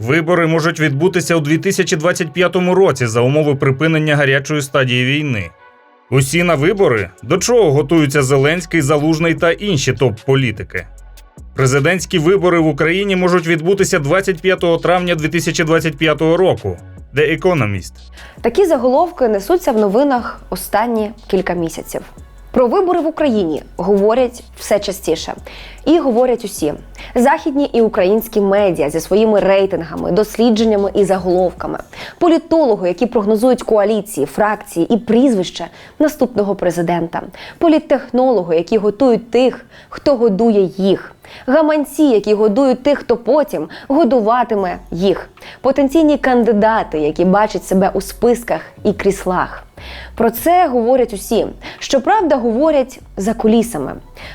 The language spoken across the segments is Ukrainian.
Вибори можуть відбутися у 2025 році за умови припинення гарячої стадії війни. Усі на вибори, до чого готуються Зеленський, Залужний та інші топ-політики. Президентські вибори в Україні можуть відбутися 25 травня 2025 року. The Economist. Такі заголовки несуться в новинах останні кілька місяців. Про вибори в Україні говорять все частіше. І говорять усі західні і українські медіа зі своїми рейтингами, дослідженнями і заголовками, політологи, які прогнозують коаліції, фракції і прізвище наступного президента, політтехнологи, які готують тих, хто годує їх. Гаманці, які годують тих, хто потім годуватиме їх, потенційні кандидати, які бачать себе у списках і кріслах. Про це говорять усі. Щоправда, говорять за кулісами.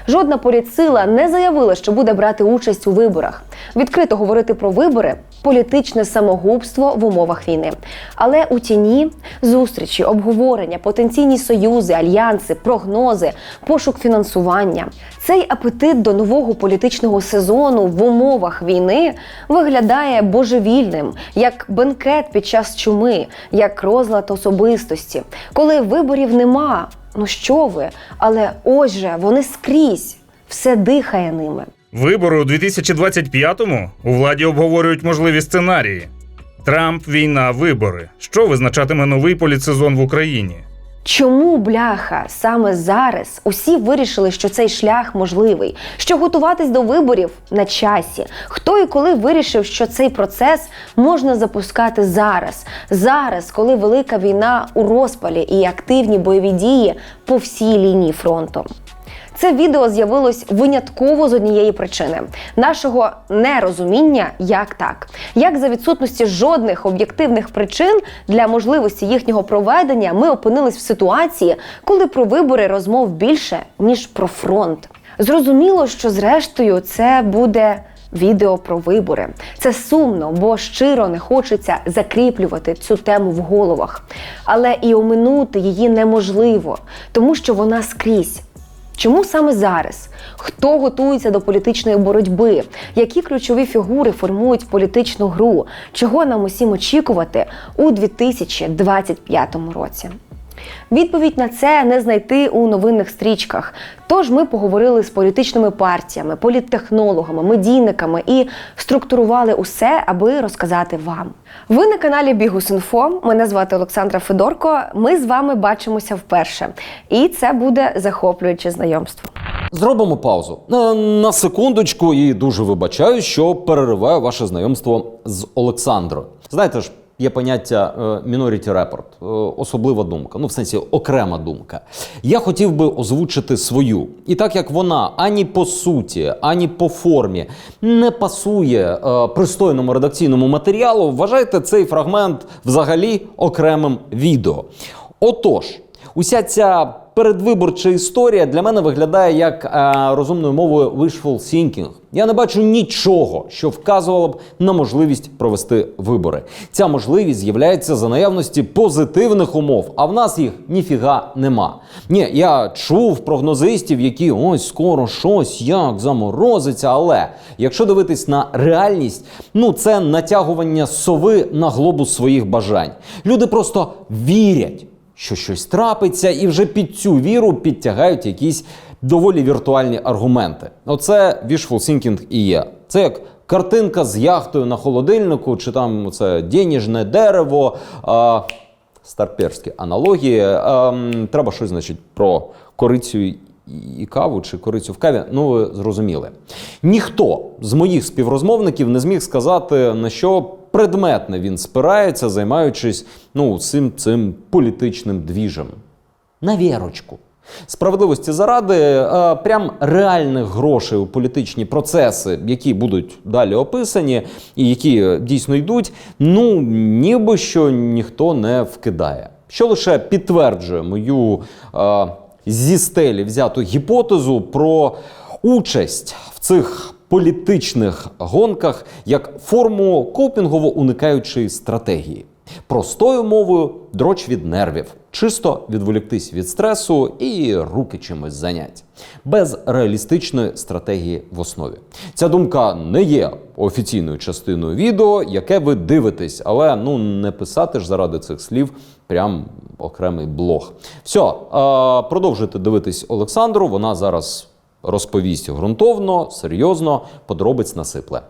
Жодна політсила не заявила, що буде брати участь у виборах. Відкрито говорити про вибори політичне самогубство в умовах війни. Але у тіні зустрічі, обговорення, потенційні союзи, альянси, прогнози, пошук фінансування. Цей апетит до нового політичного сезону в умовах війни виглядає божевільним, як бенкет під час чуми, як розлад особистості. Коли виборів нема, ну що ви? Але ось же вони скрізь, все дихає ними. Вибори у 2025-му у владі обговорюють можливі сценарії: Трамп, війна, вибори. Що визначатиме новий політсезон в Україні? Чому бляха саме зараз усі вирішили, що цей шлях можливий, що готуватись до виборів на часі? Хто і коли вирішив, що цей процес можна запускати зараз? Зараз, коли велика війна у розпалі і активні бойові дії по всій лінії фронту. Це відео з'явилось винятково з однієї причини нашого нерозуміння, як так, як за відсутності жодних об'єктивних причин для можливості їхнього проведення ми опинились в ситуації, коли про вибори розмов більше ніж про фронт. Зрозуміло, що зрештою це буде. Відео про вибори це сумно, бо щиро не хочеться закріплювати цю тему в головах. Але і оминути її неможливо, тому що вона скрізь. Чому саме зараз? Хто готується до політичної боротьби? Які ключові фігури формують політичну гру? Чого нам усім очікувати у 2025 році? Відповідь на це не знайти у новинних стрічках. Тож ми поговорили з політичними партіями, політтехнологами, медійниками і структурували усе, аби розказати вам. Ви на каналі Бігус.Інфо. Мене звати Олександра Федорко. Ми з вами бачимося вперше, і це буде захоплююче знайомство. Зробимо паузу Е, на секундочку і дуже вибачаю, що перериваю ваше знайомство з Олександрою. Знаєте ж, є поняття е, minority report, е, особлива думка, ну в сенсі окрема думка. Я хотів би озвучити свою. І так як вона ані по суті, ані по формі не пасує е, пристойному редакційному матеріалу, вважайте цей фрагмент взагалі окремим відео. Отож, уся ця передвиборча історія для мене виглядає як е, розумною мовою wishful thinking. Я не бачу нічого, що вказувало б на можливість провести вибори. Ця можливість з'являється за наявності позитивних умов, а в нас їх ніфіга нема. Ні, я чув прогнозистів, які ось скоро щось як заморозиться. Але якщо дивитись на реальність, ну це натягування сови на глобус своїх бажань. Люди просто вірять що щось трапиться, і вже під цю віру підтягають якісь доволі віртуальні аргументи. Оце wishful thinking і є. Це як картинка з яхтою на холодильнику, чи там це денежне дерево. А, старперські аналогії. Ем, треба щось, значить, про корицю і каву чи корицю в каві. Ну, ви зрозуміли. Ніхто з моїх співрозмовників не зміг сказати, на що предметне він спирається, займаючись ну, цим, цим політичним двіжем. На вірочку. Справедливості заради, е, прям реальних грошей у політичні процеси, які будуть далі описані і які дійсно йдуть, ну ніби що ніхто не вкидає. Що лише підтверджує мою е, зі стелі взяту гіпотезу про участь в цих політичних гонках як форму копінгово уникаючої стратегії. Простою мовою дроч від нервів, чисто відволіктись від стресу і руки чимось зайнять, без реалістичної стратегії в основі. Ця думка не є офіційною частиною відео, яке ви дивитесь, але ну не писати ж заради цих слів прям окремий блог. Все, продовжуйте дивитись Олександру. Вона зараз розповість ґрунтовно, серйозно, подробиць насипле.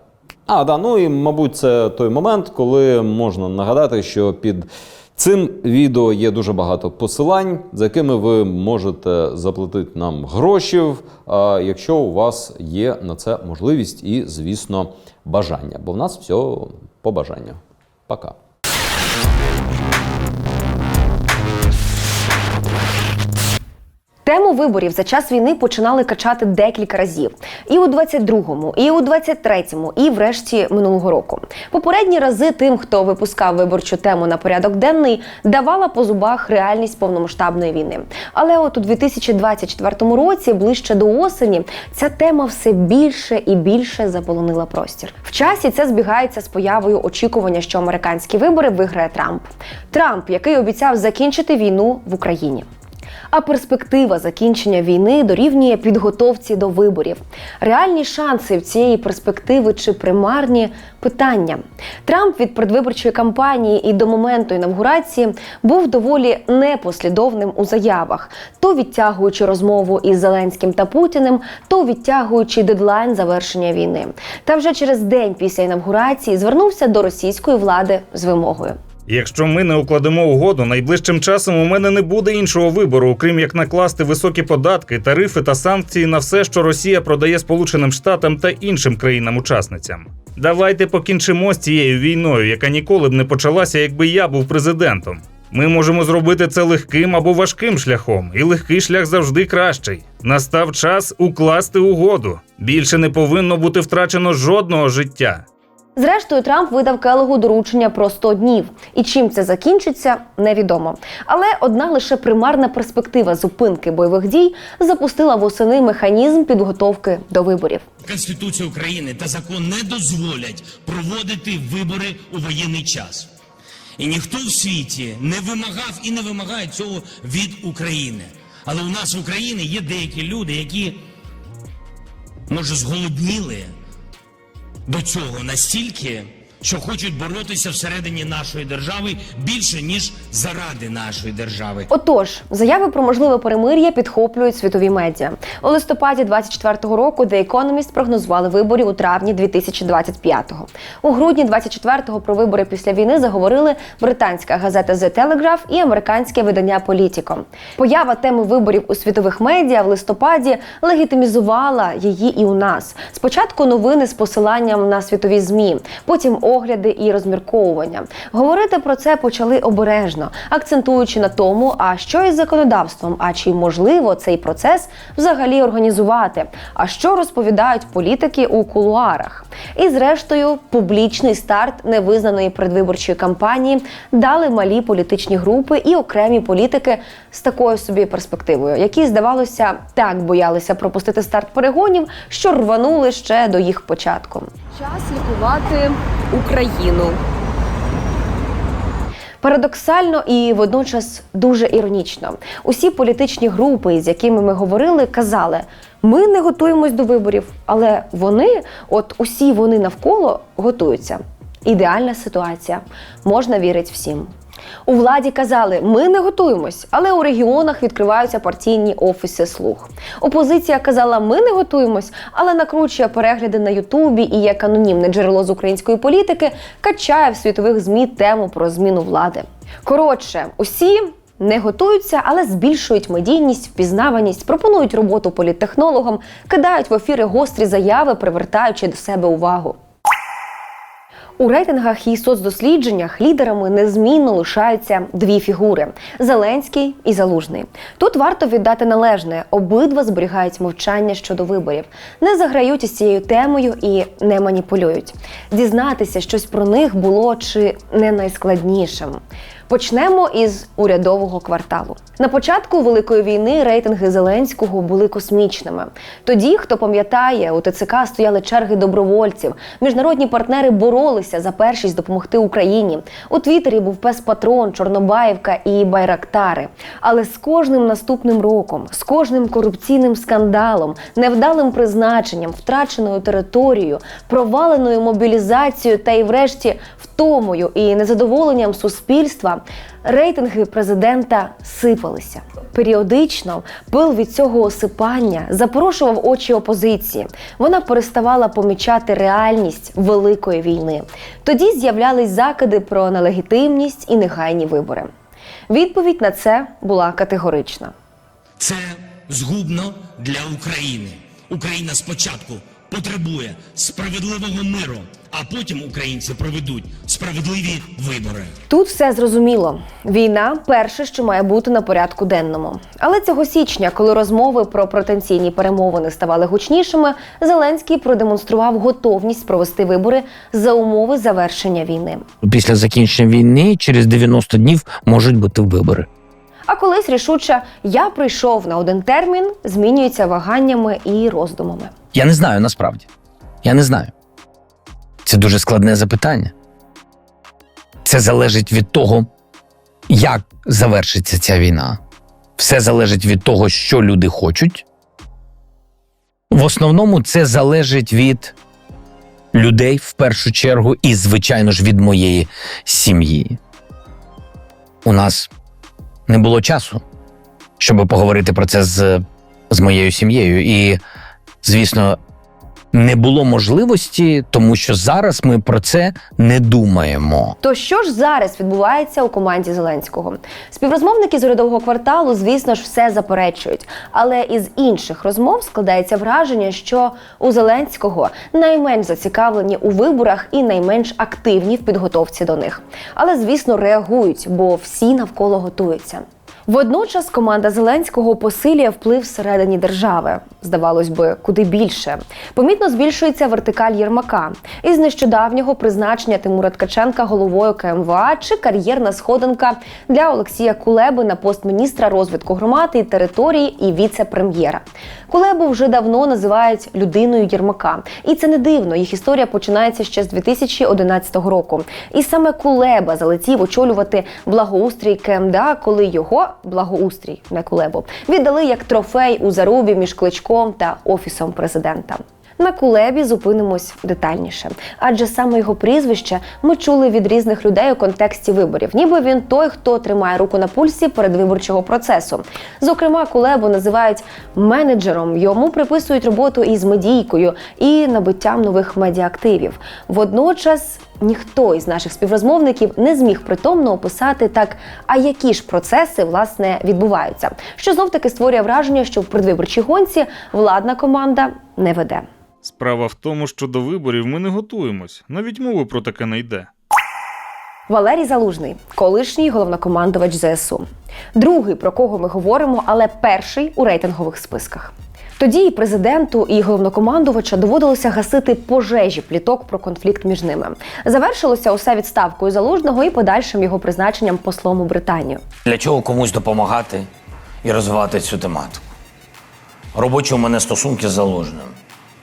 А, да, ну і мабуть, це той момент, коли можна нагадати, що під цим відео є дуже багато посилань, за якими ви можете заплатити нам грошів, якщо у вас є на це можливість і, звісно, бажання. Бо в нас все по бажанню. Пока. Виборів за час війни починали качати декілька разів. І у 22-му, і у 23-му, і врешті минулого року. Попередні рази тим, хто випускав виборчу тему на порядок денний, давала по зубах реальність повномасштабної війни. Але от у 2024 році, ближче до осені, ця тема все більше і більше заполонила простір. В часі це збігається з появою очікування, що американські вибори виграє Трамп. Трамп, який обіцяв закінчити війну в Україні. А перспектива закінчення війни дорівнює підготовці до виборів. Реальні шанси в цієї перспективи чи примарні питання. Трамп від предвиборчої кампанії і до моменту інавгурації був доволі непослідовним у заявах, то відтягуючи розмову із Зеленським та Путіним, то відтягуючи дедлайн завершення війни. Та вже через день після інавгурації звернувся до російської влади з вимогою. Якщо ми не укладемо угоду, найближчим часом у мене не буде іншого вибору, окрім як накласти високі податки, тарифи та санкції на все, що Росія продає Сполученим Штатам та іншим країнам-учасницям. Давайте покінчимо з цією війною, яка ніколи б не почалася, якби я був президентом. Ми можемо зробити це легким або важким шляхом, і легкий шлях завжди кращий. Настав час укласти угоду. Більше не повинно бути втрачено жодного життя. Зрештою, Трамп видав Келегу доручення про 100 днів, і чим це закінчиться, невідомо. Але одна лише примарна перспектива зупинки бойових дій запустила восени механізм підготовки до виборів. Конституція України та закон не дозволять проводити вибори у воєнний час. І ніхто в світі не вимагав і не вимагає цього від України. Але у нас в Україні є деякі люди, які, може, зголодніли до цього настільки, що хочуть боротися всередині нашої держави більше, ніж заради нашої держави. Отож, заяви про можливе перемир'я підхоплюють світові медіа. У листопаді 24-го року The Economist прогнозували виборів у травні 2025-го. У грудні 24-го про вибори після війни заговорили британська газета The Telegraph і американське видання Politico. Поява теми виборів у світових медіа в листопаді легітимізувала її і у нас. Спочатку новини з посиланням на світові змі, потім огляди і розмірковування. Говорити про це почали обережно, акцентуючи на тому, а що із законодавством, а чи можливо цей процес взагалі організувати, а що розповідають політики у кулуарах. І зрештою, публічний старт невизнаної передвиборчої кампанії дали малі політичні групи і окремі політики з такою собі перспективою, які, здавалося, так боялися пропустити старт перегонів, що рванули ще до їх початку. Час лікувати Україну. Парадоксально і водночас дуже іронічно. Усі політичні групи, з якими ми говорили, казали: ми не готуємось до виборів, але вони, от усі вони навколо, готуються. Ідеальна ситуація. Можна вірити всім. У владі казали, ми не готуємось, але у регіонах відкриваються партійні офіси слуг. Опозиція казала, ми не готуємось, але накручує перегляди на Ютубі і як анонімне джерело з української політики качає в світових змі тему про зміну влади. Коротше, усі. Не готуються, але збільшують медійність, впізнаваність, пропонують роботу політтехнологам, кидають в ефіри гострі заяви, привертаючи до себе увагу. У рейтингах і соцдослідженнях лідерами незмінно лишаються дві фігури: Зеленський і Залужний. Тут варто віддати належне, обидва зберігають мовчання щодо виборів, не заграють із цією темою і не маніпулюють. Дізнатися щось про них було чи не найскладнішим. Почнемо із урядового кварталу. На початку великої війни рейтинги Зеленського були космічними. Тоді, хто пам'ятає, у ТЦК стояли черги добровольців. Міжнародні партнери боролися за першість допомогти Україні. У Твіттері був пес Патрон, Чорнобаївка і Байрактари. Але з кожним наступним роком, з кожним корупційним скандалом, невдалим призначенням, втраченою територією, проваленою мобілізацією та й, врешті, втомою і незадоволенням суспільства, рейтинги президента сипалися. Періодично пил від цього осипання запорошував очі опозиції. Вона переставала помічати реальність великої війни. Тоді з'являлись закиди про нелегітимність і негайні вибори. Відповідь на це була категорична. Це згубно для України. Україна спочатку потребує справедливого миру, а потім українці проведуть справедливі вибори. Тут все зрозуміло. Війна перше, що має бути на порядку денному. Але цього січня, коли розмови про потенційні перемовини ставали гучнішими, Зеленський продемонстрував готовність провести вибори за умови завершення війни. Після закінчення війни через 90 днів можуть бути вибори. А колись рішуче я прийшов на один термін, змінюється ваганнями і роздумами. Я не знаю насправді. Я не знаю. Це дуже складне запитання. Це залежить від того, як завершиться ця війна. Все залежить від того, що люди хочуть. В основному це залежить від людей в першу чергу, і, звичайно ж, від моєї сім'ї. У нас не було часу, щоб поговорити про це з, з моєю сім'єю. І, звісно, не було можливості, тому що зараз ми про це не думаємо. То що ж зараз відбувається у команді Зеленського? Співрозмовники з урядового кварталу, звісно ж, все заперечують. Але із інших розмов складається враження, що у Зеленського найменш зацікавлені у виборах і найменш активні в підготовці до них. Але, звісно, реагують, бо всі навколо готуються. Водночас команда Зеленського посилює вплив всередині держави. Здавалось би, куди більше. Помітно збільшується вертикаль Єрмака. Із нещодавнього призначення Тимура Ткаченка головою КМВА чи кар'єрна сходинка для Олексія Кулеби на пост міністра розвитку громади і території і віце-прем'єра. Кулебу вже давно називають людиною Єрмака, і це не дивно. Їх історія починається ще з 2011 року. І саме Кулеба залетів очолювати благоустрій КМДА, коли його благоустрій, не Кулебу, віддали як трофей у зарубі між кличком та офісом президента. На Кулебі зупинимось детальніше, адже саме його прізвище ми чули від різних людей у контексті виборів, ніби він той, хто тримає руку на пульсі передвиборчого процесу. Зокрема, Кулебу називають менеджером. Йому приписують роботу із медійкою і набиттям нових медіаактивів. Водночас ніхто із наших співрозмовників не зміг притомно описати так, а які ж процеси власне відбуваються, що знов таки створює враження, що в предвиборчій гонці владна команда не веде. Справа в тому, що до виборів ми не готуємось. Навіть мови про таке не йде. Валерій Залужний, колишній головнокомандувач ЗСУ. Другий, про кого ми говоримо, але перший у рейтингових списках. Тоді і президенту, і головнокомандувача доводилося гасити пожежі пліток про конфлікт між ними. Завершилося усе відставкою залужного і подальшим його призначенням послом у Британію. Для чого комусь допомагати і розвивати цю тематику? Робочі у мене стосунки з заложним.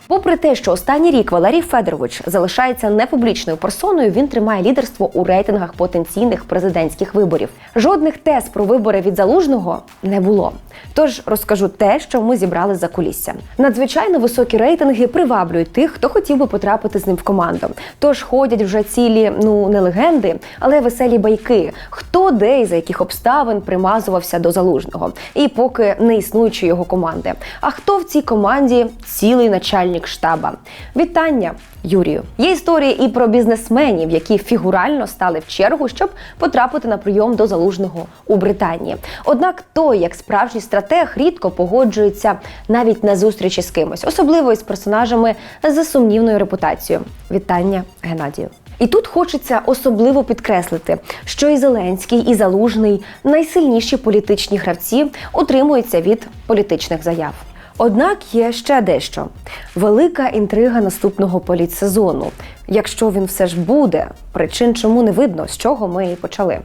Попри те, що останній рік Валерій Федорович залишається непублічною персоною, він тримає лідерство у рейтингах потенційних президентських виборів. Жодних тез про вибори від залужного не було. Тож розкажу те, що ми зібрали за кулісся. Надзвичайно високі рейтинги приваблюють тих, хто хотів би потрапити з ним в команду. Тож ходять вже цілі, ну не легенди, але веселі байки. Хто де і за яких обставин примазувався до залужного, і поки не існуючи його команди. А хто в цій команді цілий начальник штаба? Вітання! Юрію, є історії і про бізнесменів, які фігурально стали в чергу, щоб потрапити на прийом до залужного у Британії. Однак той, як справжній стратег, рідко погоджується навіть на зустрічі з кимось, особливо із персонажами з сумнівною репутацією. Вітання, Геннадію. І тут хочеться особливо підкреслити, що і Зеленський, і Залужний найсильніші політичні гравці утримуються від політичних заяв. Однак є ще дещо велика інтрига наступного політсезону. Якщо він все ж буде, причин чому не видно, з чого ми і почали.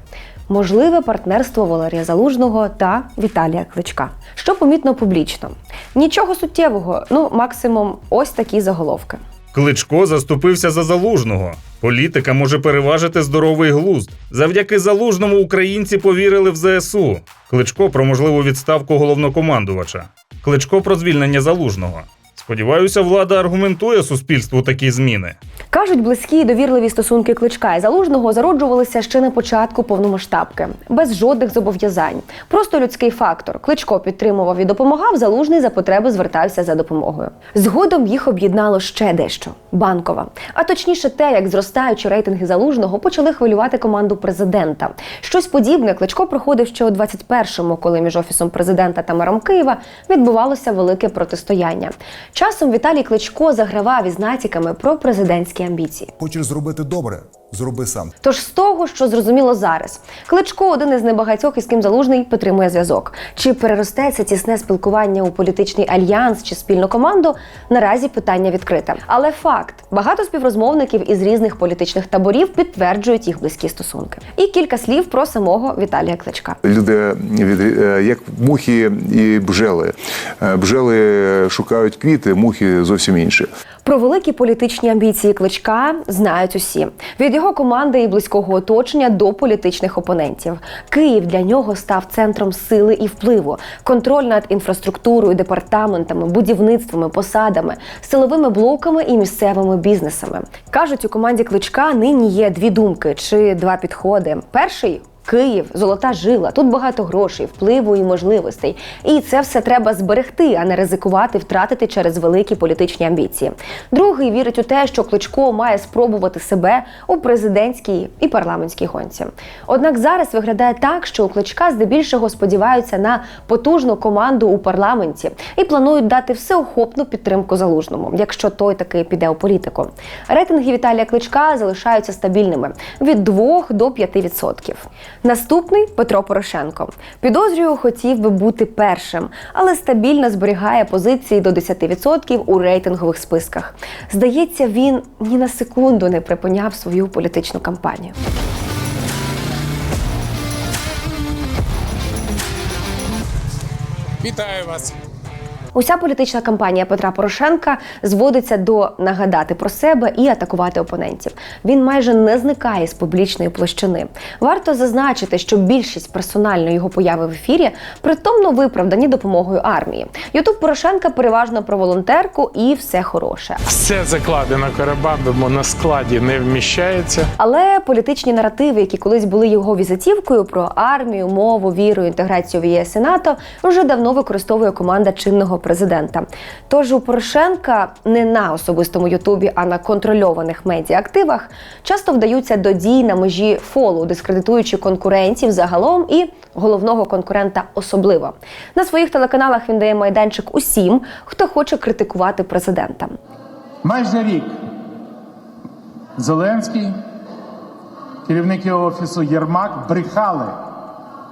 можливе партнерство Валерія Залужного та Віталія Кличка. Що помітно публічно? Нічого суттєвого, ну максимум ось такі заголовки. Кличко заступився за залужного. Політика може переважити здоровий глузд. Завдяки залужному українці повірили в ЗСУ. Кличко про можливу відставку головнокомандувача. Кличко про звільнення залужного. Сподіваюся, влада аргументує суспільству такі зміни. Кажуть, близькі і довірливі стосунки кличка і залужного зароджувалися ще на початку повномасштабки, без жодних зобов'язань. Просто людський фактор. Кличко підтримував і допомагав. Залужний за потреби звертався за допомогою. Згодом їх об'єднало ще дещо банкова. А точніше, те, як зростаючі рейтинги залужного почали хвилювати команду президента. Щось подібне кличко проходив ще у 21-му, коли між офісом президента та мером Києва відбувалося велике протистояння. Часом Віталій Кличко загравав із натяками про президентські амбіції. Хочеш зробити добре? Зроби сам. Тож з того, що зрозуміло зараз, Кличко один із небагатьох, із ким залужний підтримує зв'язок. Чи переросте це тісне спілкування у політичний альянс чи спільну команду? Наразі питання відкрите. Але факт: багато співрозмовників із різних політичних таборів підтверджують їх близькі стосунки. І кілька слів про самого Віталія Кличка. Люди від е, як мухи і бжели. Е, Бжели шукають квіти, мухи зовсім інші. Про великі політичні амбіції кличка знають усі від його команди і близького оточення до політичних опонентів. Київ для нього став центром сили і впливу, контроль над інфраструктурою, департаментами, будівництвами, посадами, силовими блоками і місцевими бізнесами. кажуть, у команді кличка нині є дві думки чи два підходи. Перший Київ, золота жила, тут багато грошей, впливу і можливостей. І це все треба зберегти, а не ризикувати, втратити через великі політичні амбіції. Другий вірить у те, що Кличко має спробувати себе у президентській і парламентській гонці. Однак зараз виглядає так, що у Кличка здебільшого сподіваються на потужну команду у парламенті і планують дати всеохопну підтримку залужному, якщо той таки піде у політику. Рейтинги Віталія Кличка залишаються стабільними від 2 до 5%. Наступний Петро Порошенко. Підозрюю, хотів би бути першим, але стабільно зберігає позиції до 10% у рейтингових списках. Здається, він ні на секунду не припиняв свою політичну кампанію. Вітаю вас. Уся політична кампанія Петра Порошенка зводиться до нагадати про себе і атакувати опонентів. Він майже не зникає з публічної площини. Варто зазначити, що більшість персональної його появи в ефірі притомно виправдані допомогою армії. Ютуб Порошенка переважно про волонтерку і все хороше. Все закладено Карабамбимо на складі не вміщається. Але політичні наративи, які колись були його візитівкою про армію, мову, віру, інтеграцію в ЄС і НАТО, вже давно використовує команда чинного президента. Тож у Порошенка не на особистому Ютубі, а на контрольованих медіаактивах часто вдаються до дій на межі фолу, дискредитуючи конкурентів загалом і головного конкурента особливо. На своїх телеканалах він дає майданчик усім, хто хоче критикувати президента. Майже рік Зеленський, керівник його офісу Єрмак брехали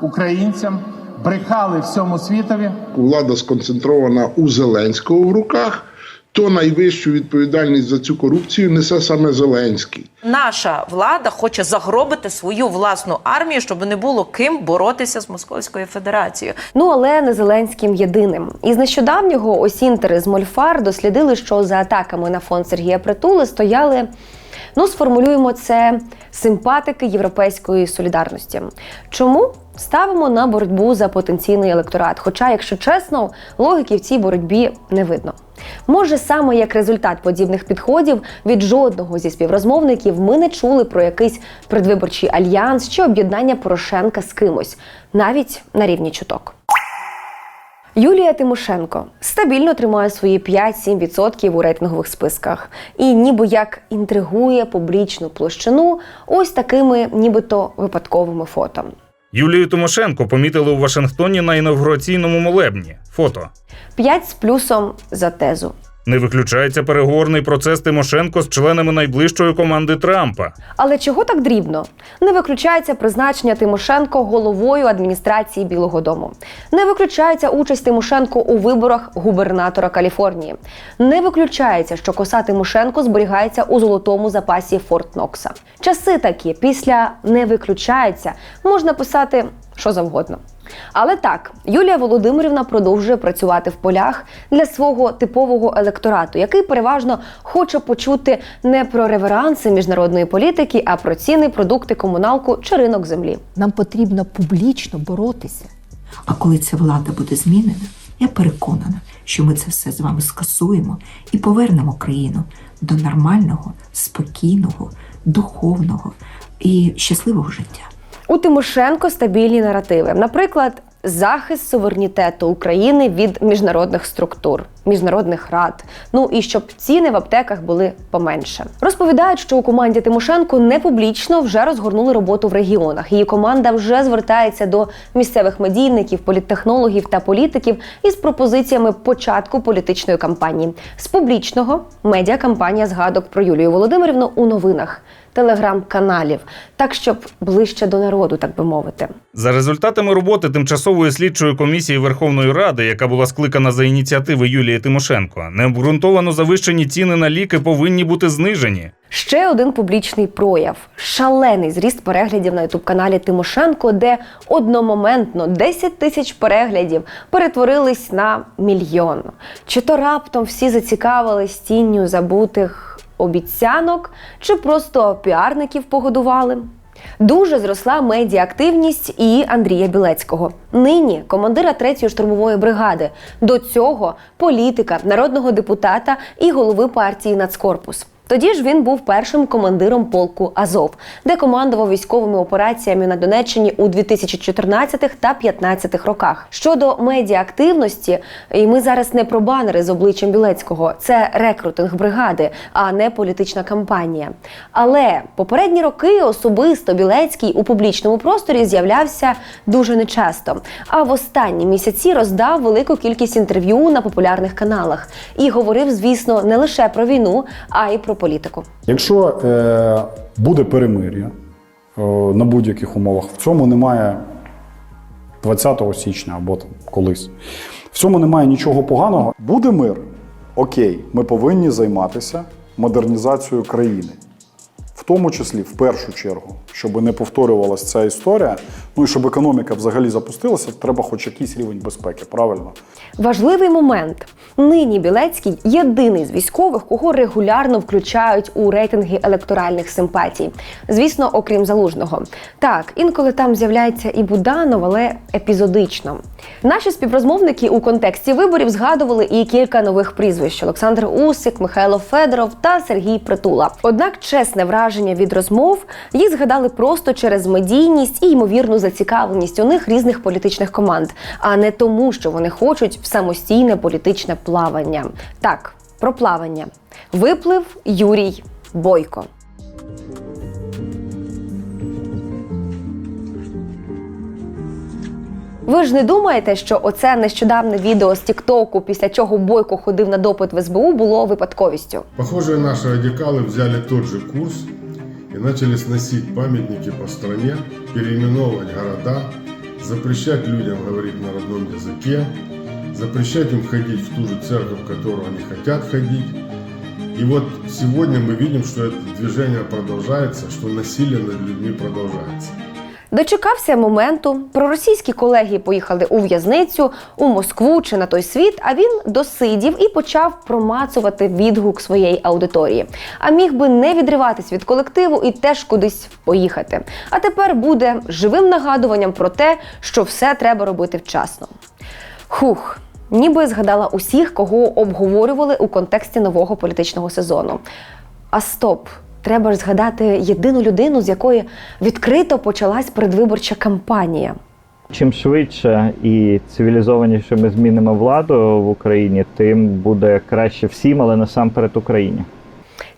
українцям, брехали всьому світові. влада сконцентрована у Зеленського в руках, то найвищу відповідальність за цю корупцію несе саме Зеленський. Наша влада хоче загробити свою власну армію, щоб не було ким боротися з Московською Федерацією. Ну але не Зеленським єдиним. Із нещодавнього осінтери з Мольфар дослідили, що за атаками на фонд Сергія Притули стояли. Ну, сформулюємо це симпатики європейської солідарності. Чому ставимо на боротьбу за потенційний електорат? Хоча, якщо чесно, логіки в цій боротьбі не видно. Може, саме як результат подібних підходів від жодного зі співрозмовників ми не чули про якийсь предвиборчий альянс чи об'єднання Порошенка з кимось, навіть на рівні чуток. Юлія Тимошенко стабільно тримає свої 5-7% у рейтингових списках і ніби як інтригує публічну площину ось такими нібито випадковими фото. Юлію Тимошенко помітили у Вашингтоні на інавгураційному молебні. Фото. 5 з плюсом за тезу. Не виключається переговорний процес Тимошенко з членами найближчої команди Трампа. Але чого так дрібно? Не виключається призначення Тимошенко головою адміністрації Білого Дому. Не виключається участь Тимошенко у виборах губернатора Каліфорнії. Не виключається, що коса Тимошенко зберігається у золотому запасі Форт Нокса. Часи такі після не виключається можна писати що завгодно. Але так, Юлія Володимирівна продовжує працювати в полях для свого типового електорату, який переважно хоче почути не про реверанси міжнародної політики, а про ціни, продукти, комуналку чи ринок землі. Нам потрібно публічно боротися. А коли ця влада буде змінена, я переконана, що ми це все з вами скасуємо і повернемо країну до нормального, спокійного, духовного і щасливого життя. У Тимошенко стабільні наративи, наприклад, захист суверенітету України від міжнародних структур, міжнародних рад. Ну і щоб ціни в аптеках були поменше. Розповідають, що у команді Тимошенко не публічно вже розгорнули роботу в регіонах. Її команда вже звертається до місцевих медійників, політтехнологів та політиків із пропозиціями початку політичної кампанії. З публічного медіакампанія згадок про Юлію Володимирівну у новинах. Телеграм-каналів, так щоб ближче до народу, так би мовити. За результатами роботи тимчасової слідчої комісії Верховної Ради, яка була скликана за ініціативи Юлії Тимошенко, необґрунтовано завищені ціни на ліки повинні бути знижені. Ще один публічний прояв шалений зріст переглядів на ютуб-каналі Тимошенко, де одномоментно 10 тисяч переглядів перетворились на мільйон. Чи то раптом всі зацікавились тінню забутих обіцянок, чи просто піарників погодували? Дуже зросла медіаактивність і Андрія Білецького. Нині командира 3-ї штурмової бригади. До цього політика, народного депутата і голови партії Нацкорпус. Тоді ж він був першим командиром полку Азов, де командував військовими операціями на Донеччині у 2014 та 2015 роках. Щодо медіаактивності, і ми зараз не про банери з обличчям Білецького, це рекрутинг бригади, а не політична кампанія. Але попередні роки особисто Білецький у публічному просторі з'являвся дуже нечасто. А в останні місяці роздав велику кількість інтерв'ю на популярних каналах і говорив, звісно, не лише про війну, а й про політику. Якщо е, буде перемир'я е, на будь-яких умовах, в цьому немає 20 січня або там колись. В цьому немає нічого поганого. Буде мир. Окей, ми повинні займатися модернізацією країни. В тому числі, в першу чергу, щоб не повторювалася ця історія, ну і щоб економіка взагалі запустилася, треба хоч якийсь рівень безпеки, правильно? Важливий момент. Нині Білецький єдиний з військових, кого регулярно включають у рейтинги електоральних симпатій. Звісно, окрім залужного. Так, інколи там з'являється і Буданов, але епізодично. Наші співрозмовники у контексті виборів згадували і кілька нових прізвищ: Олександр Усик, Михайло Федоров та Сергій Притула. Однак, чесне враження від розмов їх згадали просто через медійність і ймовірну зацікавленість у них різних політичних команд, а не тому, що вони хочуть в самостійне політичне плавання. Так, про плавання. Виплив Юрій Бойко. Ви ж не думаєте, що оце нещодавне відео з Тіктоку, після чого Бойко ходив на допит в СБУ, було випадковістю? Похоже, наши радикалы взяли тот же курс и начали сносить памятники по стране, переименовывать города, запрещать людям говорить на родном языке, запрещать им ходить в ту же церковь, в которую они хотят ходить. И вот сегодня мы видим, что это движение продолжается, что насилие над людьми продолжается. Дочекався моменту. Проросійські колеги поїхали у в'язницю, у Москву чи на той світ. А він досидів і почав промацувати відгук своєї аудиторії. А міг би не відриватись від колективу і теж кудись поїхати. А тепер буде живим нагадуванням про те, що все треба робити вчасно. Хух. Ніби згадала усіх, кого обговорювали у контексті нового політичного сезону. А стоп, треба ж згадати єдину людину, з якої відкрито почалась передвиборча кампанія. Чим швидше і цивілізованіше ми змінимо владу в Україні, тим буде краще всім, але насамперед Україні.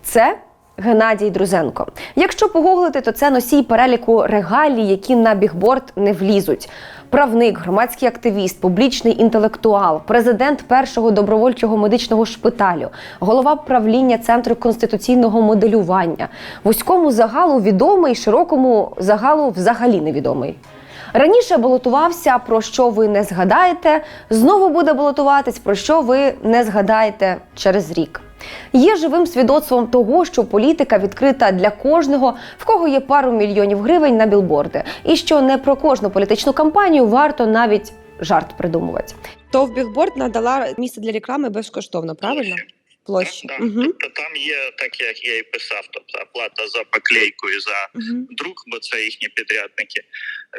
Це Геннадій Друзенко. Якщо погуглити, то це носій переліку регалій, які на бігборд не влізуть. Правник, громадський активіст, публічний інтелектуал, президент першого добровольчого медичного шпиталю, голова правління центру конституційного моделювання, вузькому загалу відомий, широкому загалу взагалі невідомий. Раніше балотувався, про що ви не згадаєте. Знову буде балотуватись, про що ви не згадаєте через рік. Є живим свідоцтвом того, що політика відкрита для кожного, в кого є пару мільйонів гривень на білборди, і що не про кожну політичну кампанію варто навіть жарт придумувати. То в бігборд надала місце для реклами безкоштовно, правильно? Площі. Так, Угу. тобто там є так, як я і писав, тобто оплата за поклейку і за угу. друк, бо це їхні підрядники.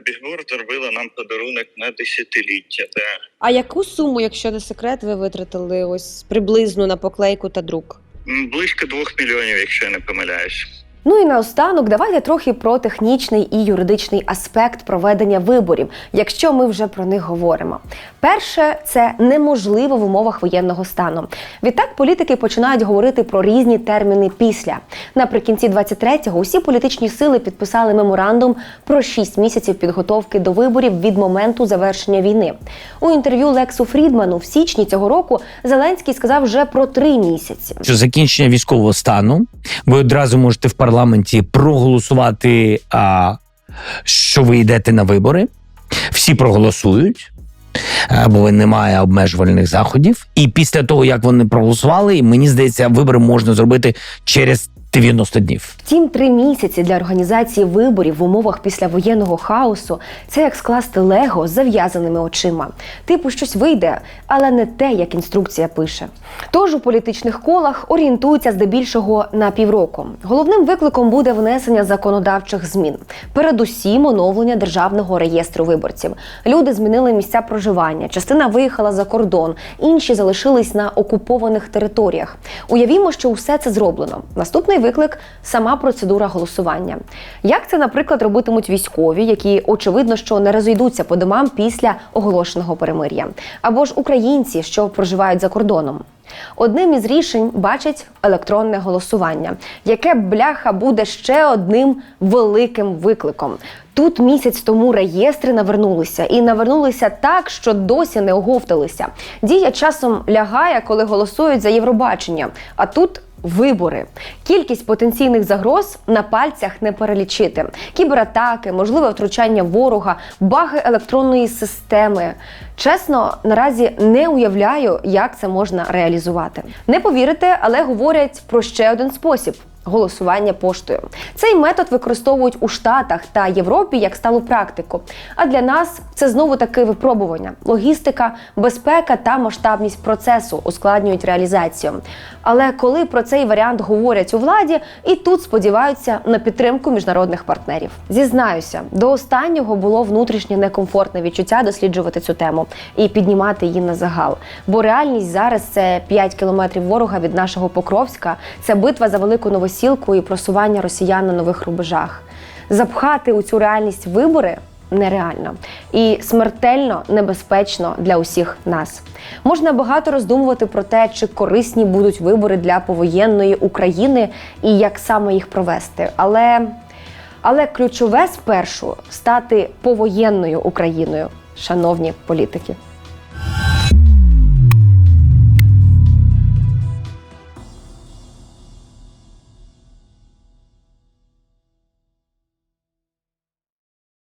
Бігборд зробила нам подарунок на десятиліття. Де А яку суму, якщо не секрет, ви витратили ось приблизно на поклейку та друк? близько двох мільйонів, якщо я не помиляюсь. Ну і наостанок, давайте трохи про технічний і юридичний аспект проведення виборів, якщо ми вже про них говоримо. Перше, це неможливо в умовах воєнного стану. Відтак політики починають говорити про різні терміни після. Наприкінці 23-го усі політичні сили підписали меморандум про 6 місяців підготовки до виборів від моменту завершення війни. У інтерв'ю Лексу Фрідману в січні цього року Зеленський сказав вже про три місяці. Що закінчення військового стану, ви одразу можете в парламенті проголосувати, а, що ви йдете на вибори. Всі проголосують, е, бо немає обмежувальних заходів. І після того, як вони проголосували, мені здається, вибори можна зробити через 90 днів. Втім, три місяці для організації виборів в умовах післявоєнного хаосу це як скласти лего з зав'язаними очима. Типу, щось вийде, але не те, як інструкція пише. Тож у політичних колах орієнтуються здебільшого на півроку. Головним викликом буде внесення законодавчих змін, передусім оновлення державного реєстру виборців. Люди змінили місця проживання, частина виїхала за кордон, інші залишились на окупованих територіях. Уявімо, що усе це зроблено. Наступний виклик сама процедура голосування. Як це, наприклад, робитимуть військові, які очевидно, що не розійдуться по домам після оголошеного перемир'я, або ж українці, що проживають за кордоном. Одним із рішень бачать електронне голосування, яке бляха буде ще одним великим викликом. Тут місяць тому реєстри навернулися і навернулися так, що досі не оговталися. Дія часом лягає, коли голосують за Євробачення. А тут вибори. Кількість потенційних загроз на пальцях не перелічити. Кібератаки, можливе втручання ворога, баги електронної системи. Чесно, наразі не уявляю, як це можна реалізувати. Не повірите, але говорять про ще один спосіб. Голосування поштою. Цей метод використовують у Штатах та Європі як сталу практику. А для нас це знову таки випробування. Логістика, безпека та масштабність процесу ускладнюють реалізацію. Але коли про цей варіант говорять у владі, і тут сподіваються на підтримку міжнародних партнерів. Зізнаюся, до останнього було внутрішнє некомфортне відчуття досліджувати цю тему і піднімати її на загал. Бо реальність зараз це 5 кілометрів ворога від нашого Покровська, це битва за велику новосілку і просування росіян на нових рубежах. Запхати у цю реальність вибори нереально і смертельно небезпечно для усіх нас. Можна багато роздумувати про те, чи корисні будуть вибори для повоєнної України і як саме їх провести. Але, але ключове спершу стати повоєнною Україною, шановні політики.